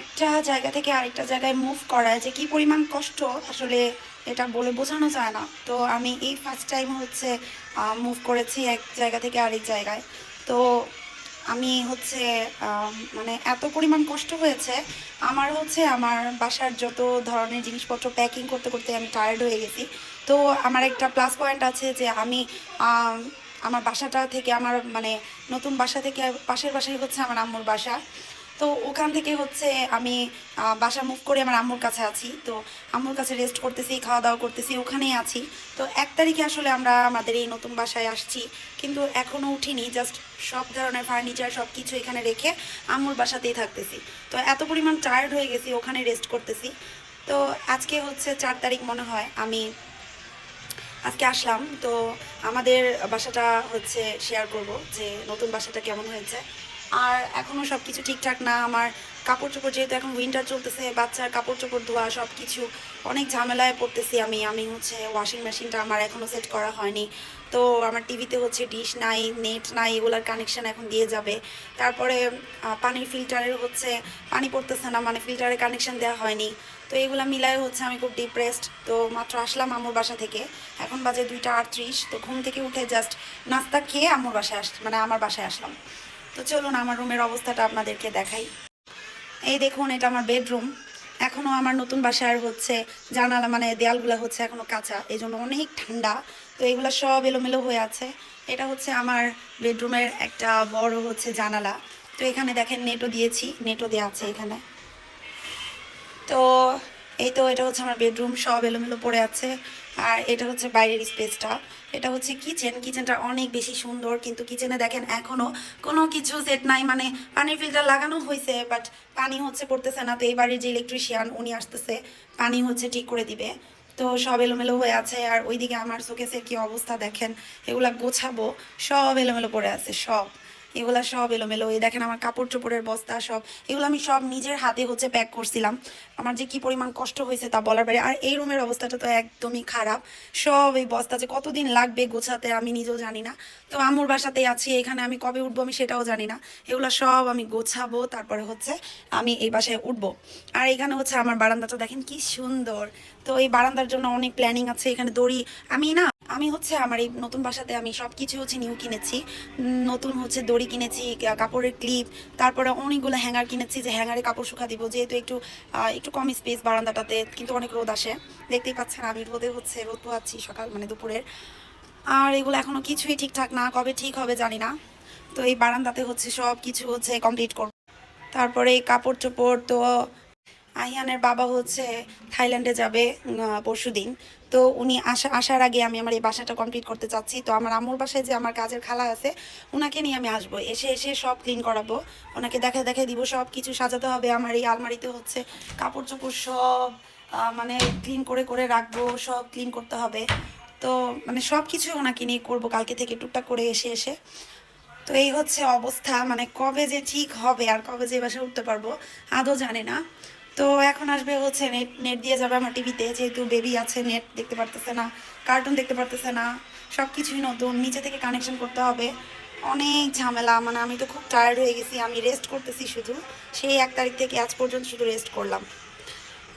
একটা জায়গা থেকে আরেকটা জায়গায় মুভ করা, যে কি পরিমাণ কষ্ট, আসলে এটা বলে বোঝানো যায় না। তো আমি এই ফার্স্ট টাইম হচ্ছে মুভ করেছি এক জায়গা থেকে আরেক জায়গায়। তো আমি হচ্ছে মানে এত পরিমাণ কষ্ট হয়েছে, আমার হচ্ছে আমার বাসার যত ধরনের জিনিসপত্র প্যাকিং করতে করতে আমি টায়ার্ড হয়ে গেছি। তো আমার একটা প্লাস পয়েন্ট আছে যে আমি আমার বাসাটা থেকে, আমার মানে নতুন বাসা থেকে, পাশের বাসায় হচ্ছে আমার আম্মুর বাসা। তো ওখান থেকে হচ্ছে আমি বাসা মুভ করে আমার আম্মুর কাছে আছি। তো আম্মুর কাছে রেস্ট করতেছি খাওয়া দাওয়া করতেছি, ওখানেই আছি। তো এক তারিখে আসলে আমরা আমাদের এই নতুন বাসায় আসছি। কিন্তু এখনও উঠিনি জাস্ট সব ধরনের ফার্নিচার সব কিছু এখানে রেখে আম্মুর বাসাতেই থাকতেছি। তো এত পরিমাণ টায়ার্ড হয়ে গেছি, ওখানে রেস্ট করতেছি। তো আজকে হচ্ছে চার তারিখ মনে হয় আমি আজকে আসলাম। তো আমাদের বাসাটা হচ্ছে শেয়ার করব যে নতুন বাসাটা কেমন হয়েছে। আর এখনও সব কিছু ঠিকঠাক না। আমার কাপড় চোপড় যেহেতু এখন উইন্টার চলতেছে, বাচ্চার কাপড় চোপড় ধোয়া সব কিছু অনেক ঝামেলায় পড়তেছি আমি। আমি হচ্ছে ওয়াশিং মেশিনটা আমার এখনও সেট করা হয়নি। তো আমার টিভিতে হচ্ছে ডিশ নাই নেট নাই, এগুলার কানেকশন এখন দিয়ে যাবে। তারপরে পানির ফিল্টারের হচ্ছে, পানি পড়তেছে না মানে ফিল্টারের কানেকশন দেওয়া হয়নি। তো এগুলো মিলায় হচ্ছে আমি খুব ডিপ্রেসড তো মাত্র আসলাম আম্মুর বাসা থেকে। এখন বাজে দুইটা আটত্রিশ, তো ঘুম থেকে উঠে জাস্ট নাস্তা খেয়ে আম্মুর বাসায় আস মানে আমার বাসায় আসলাম। তো চলুন আমার রুমের অবস্থাটা আপনাদেরকে দেখাই। এই দেখুন, এটা আমার বেডরুম। এখনও আমার নতুন বাসার হচ্ছে জানালা মানে দেয়ালগুলো হচ্ছে এখনও কাঁচা। এই জন্য অনেক ঠান্ডা। তো এগুলো সব এলোমেলো হয়ে আছে। এটা হচ্ছে আমার বেডরুমের একটা বড় হচ্ছে জানালা। তো এখানে দেখেন, নেটও দিয়েছি। নেটও দেওয়া আছে এখানে। তো এই তো এটা হচ্ছে আমার বেডরুম সব এলোমেলো পড়ে আছে। আর এটা হচ্ছে বাইরের স্পেসটা এটা হচ্ছে কিচেন কিচেনটা অনেক বেশি সুন্দর, কিন্তু কিচেনে দেখেন এখনও কোনো কিছু সেট নাই। মানে পানির ফিল্টার লাগানো হয়েছে বাট পানি হচ্ছে পড়তেছে না। তো এই বাড়ির যে ইলেকট্রিশিয়ান উনি আসতেছে, পানি হচ্ছে ঠিক করে দিবে। তো সব এলোমেলো হয়ে আছে। আর ওইদিকে আমার শোকেসের কি অবস্থা দেখেন? এগুলা গোছাবো, সব এলোমেলো পড়ে আছে, সব। এগুলা সব এলোমেলো। এই দেখেন আমার কাপড় চোপড়ের বস্তা সব। এগুলো আমি সব নিজের হাতে হচ্ছে প্যাক করছিলাম। আমার যে কি পরিমাণ কষ্ট হয়েছে তা বলার বাইরে। আর এই রুমের অবস্থাটা তো একদমই খারাপ। সব এই বস্তা যে কতদিন লাগবে গোছাতে আমি নিজেও জানি না। তো আমুর বাসাতেই আছি, এখানে আমি কবে উঠবো আমি সেটাও জানি না। এগুলো সব আমি গোছাবো, তারপরে হচ্ছে আমি এই বাসায় উঠবো। আর এখানে হচ্ছে আমার বারান্দাটা দেখেন কি সুন্দর। তো এই বারান্দার জন্য অনেক প্ল্যানিং আছে। এখানে দড়ি, আমি না আমি হচ্ছে আমার এই নতুন বাসাতে আমি সব কিছু হচ্ছে নিউ কিনেছি। নতুন হচ্ছে দড়ি কিনেছি কাপড়ের ক্লিপ তারপরে অনেকগুলো হ্যাঙ্গার কিনেছি যে হ্যাঙ্গারে কাপড় শুকা দিব। যেহেতু একটু একটু কম স্পেস বারান্দাটাতে, কিন্তু অনেক রোদ আসে। দেখতেই পাচ্ছেন আমি রোদে হচ্ছে রোদ পোহাচ্ছি সকাল মানে দুপুরের। আর এগুলো এখনও কিছুই ঠিকঠাক না, কবে ঠিক হবে জানি না। তো এই বারান্দাতে হচ্ছে সব কিছু হচ্ছে কমপ্লিট করব। তারপরে কাপড় চোপড় তো আহিয়ানের বাবা হচ্ছে থাইল্যান্ডে যাবে পরশু দিন তো উনি আসা, আসার আগে আমি আমার এই বাসাটা কমপ্লিট করতে চাচ্ছি। তো আমার আম্মুর বাসায় যে আমার কাজের খালা আছে ওনাকে নিয়ে আমি আসব। এসে এসে সব ক্লিন করাবো। ওনাকে দেখে দেখে দিব সব কিছু সাজাতে হবে। আমার এই আলমারিতে হচ্ছে কাপড় চোপড় সব মানে ক্লিন করে করে রাখব, সব ক্লিন করতে হবে। তো মানে সব কিছু ওনাকে নিয়ে করব কালকে থেকে টুকটাক করে এসে এসে। তো এই হচ্ছে অবস্থা। মানে কবে যে ঠিক হবে আর কবে যে বাসায় উঠতে পারব, আদৌ জানে না। তো এখন আসবে হচ্ছে নেট নেট দিয়ে যাবে আমার টিভিতে যেহেতু বেবি আছে নেট দেখতে পারতেছে না কার্টুন দেখতে পারতেছে না সব কিছুই নতুন, নিচে থেকে কানেকশন করতে হবে। অনেক ঝামেলা মানে আমি তো খুব টায়ার্ড হয়ে গেছি, আমি রেস্ট করতেছি শুধু। সেই এক তারিখ থেকে আজ পর্যন্ত শুধু রেস্ট করলাম।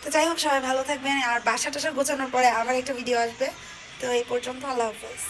তো যাই হোক, সবাই ভালো থাকবেন, আর বাসা টাসা গোছানোর পরে আবার একটা ভিডিও আসবে। তো এই পর্যন্ত আল্লাহ হাফেজ।